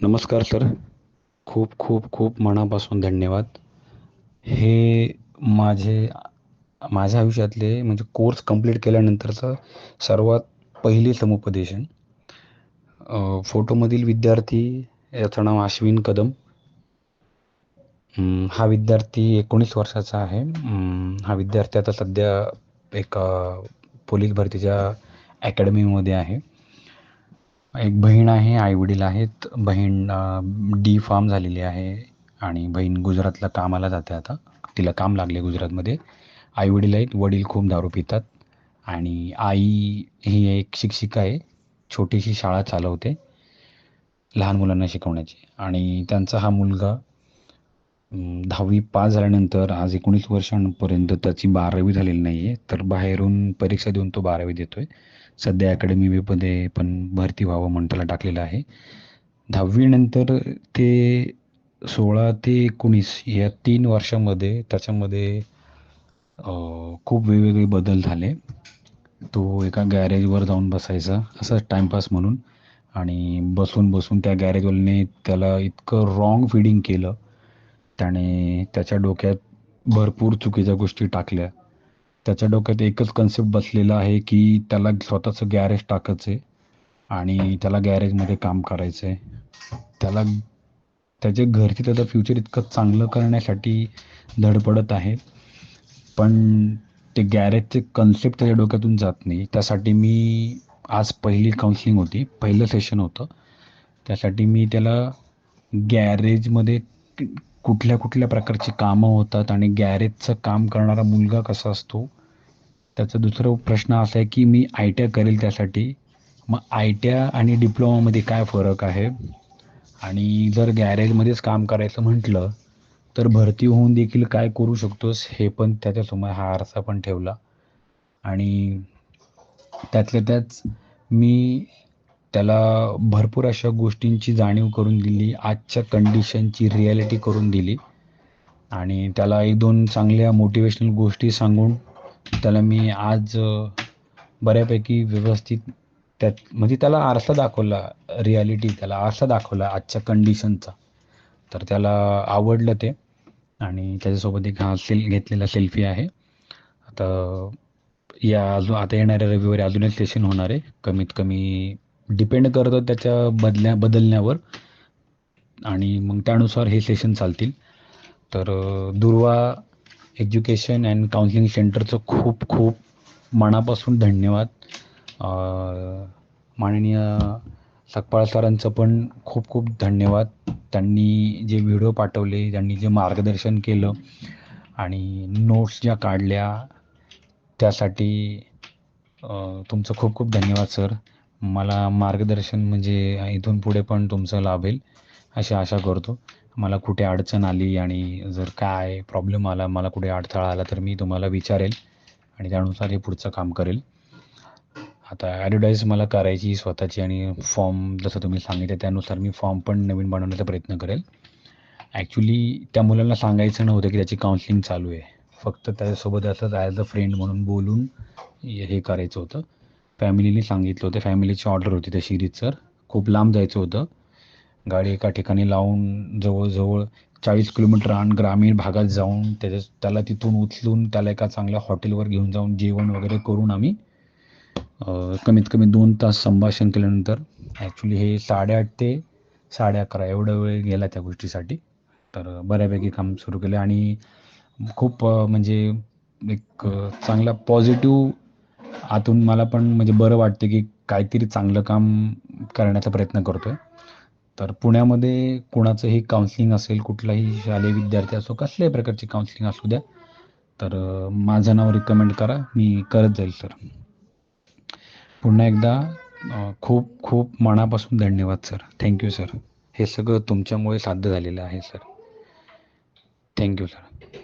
नमस्कार सर. खूप खूप खूप मनापासून धन्यवाद. हे माझे माझ्या आयुष्यातले म्हणजे कोर्स कंप्लीट केल्यानंतरचं सर्वात पहिले समुपदेशन फोटोमधील विद्यार्थी याचं नाव अश्विन कदम. हा विद्यार्थी एकोणीस वर्षाचा आहे. हा विद्यार्थी आता सध्या एका पोलीस भरतीच्या अकॅडमीमध्ये आहे. एक बहीण आहे आईवडील आहेत. बहीण डी फार्म झालेली आहे आणि बहीण गुजरातला कामाला जाते आता. तिला काम लागले गुजरातमध्ये. आईवडील आहेत वडील खूप दारू पितात आणि आई ही एक शिक्षिका आहे. छोटीशी शाळा चालवते लहान मुलांना शिकवण्याची आणि त्यांचा हा मुलगा दहावी पास झाल्यानंतर आज एकोणीस वर्षांपर्यंत त्याची बारावी झालेली नाही आहे तर बाहेरून परीक्षा देऊन तो बारावी देतो आहे सध्या अकॅडमीमध्ये पण भरती व्हावं म्हणताला त्याला टाकलेलं आहे. दहावीनंतर ते सोळा ते एकोणीस या तीन वर्षामध्ये त्याच्यामध्ये खूप वेगवेगळे बदल झाले. तो एका गॅरेजवर जाऊन बसायचा असंच टाईमपास म्हणून. आणि बसून बसून त्या गॅरेजवाल्याने त्याला इतकं रॉंग फिडिंग केलं. त्याने त्याच्या डोक्यात भरपूर चुकीच्या गोष्टी टाकल्या. त्याच्या डोक्यात एकच कन्सेप्ट बसलेला आहे की त्याला स्वतःचं गॅरेज टाकायचं आहे आणि त्याला गॅरेजमध्ये काम करायचं आहे त्याला त्याचे घरचे त्याचं फ्युचर इतकं चांगलं करण्यासाठी धडपडत आहे. पण ते गॅरेजचे कन्सेप्ट त्याच्या डोक्यातून जात नाही. त्यासाठी मी आज पहिली काउन्सिलिंग होती पहिलं सेशन होतं. त्यासाठी मी त्याला गॅरेजमध्ये कुठल्या कुठल्या प्रकारची कामं होतात आणि गॅरेजचं काम करणारा मुलगा कसा असतो? त्याचा दुसरा प्रश्न असा आहे की मी आय टी आय करेल त्यासाठी. मग आय टी आय आणि डिप्लोमामध्ये काय फरक आहे? आणि जर गॅरेजमध्येच काम करायचं म्हटलं तर भरती होऊन देखील काय करू शकतोस हे पण त्याच्यासमोर हा आरसा पण ठेवला. आणि त्यातल्या त्याच मी त्याला भरपूर अशा गोष्टींची जाणीव करून दिली आजच्या कंडिशनची रिॲलिटी करून दिली. आणि त्याला एक दोन चांगल्या मोटिवेशनल गोष्टी सांगून त्याला मी आज बऱ्यापैकी व्यवस्थित त्यात म्हणजे त्याला आरसा दाखवला रिॲलिटी त्याला आरसा दाखवला आजच्या कंडिशनचा तर त्याला आवडलं ते. आणि त्याच्यासोबत एक हा सेल घेतलेला सेल्फी आहे. आता या अजून आता येणाऱ्या रविवारी अजून एक सेशन होणार आहे. कमीत कमी डिपेंड करतं त्याच्या बदल्या बदलण्यावर. आणि मग त्यानुसार हे सेशन चालतील. तर दुर्वा एज्युकेशन अँड काउन्सिलिंग सेंटरचं खूप खूप मनापासून धन्यवाद. माननीय सकपाळ सरांचं पण खूप खूप धन्यवाद. त्यांनी जे व्हिडिओ पाठवले त्यांनी जे मार्गदर्शन केलं आणि नोट्स ज्या काढल्या त्यासाठी तुमचं खूप खूप धन्यवाद सर. मला मार्गदर्शन म्हणजे इथून पुढे पण तुमचं लाभेल अशी आशा करतो. मला कुठे अडचण आली आणि जर काय प्रॉब्लेम आला मला कुठे अडथळा आला तर मी तुम्हाला विचारेल आणि त्यानुसार हे पुढचं काम करेल. आता ॲडव्हर्टाईज मला करायची स्वतःची आणि फॉर्म जसं तुम्ही सांगितलं त्यानुसार मी फॉर्म पण नवीन बनवण्याचा प्रयत्न करेल. ॲक्च्युली त्या मुलांना सांगायचं नव्हतं की त्याची काउन्सिलिंग चालू आहे. फक्त त्याच्यासोबत असंच ॲज अ फ्रेंड म्हणून बोलून हे हे करायचं होतं. फॅमिलीने सांगितलं होतं. फॅमिलीची ऑर्डर होती त्या सर खूप लांब जायचं होतं. गाडी एका ठिकाणी लावून जवळजवळ चाळीस किलोमीटर आण ग्रामीण भागात जाऊन त्याच्या त्याला तिथून उचलून त्याला एका चांगल्या हॉटेलवर घेऊन जाऊन जेवण वगैरे करून आम्ही कमीत कमी दोन तास संभाषण केल्यानंतर ॲक्च्युली हे साडेआठ ते साडे अकरा एवढा वेळ गेला त्या गोष्टीसाठी. तर बऱ्यापैकी काम सुरू केलं आणि खूप म्हणजे एक चांगला पॉझिटिव्ह आतून मला पण म्हणजे बरं वाटतं की काहीतरी चांगलं काम करण्याचा प्रयत्न करतो आहे तर पुण्यामध्ये कोणाचंही काउन्सिलिंग असेल कुठलाही शालेय विद्यार्थी असो कसल्याही प्रकारची काउन्सिलिंग असू द्या तर माझं नाव रिकमेंड करा मी करत जाईल सर पुन्हा एकदा खूप खूप मनापासून धन्यवाद सर थँक्यू सर हे सगळं तुमच्यामुळे साध्य झालेलं आहे सर थँक्यू सर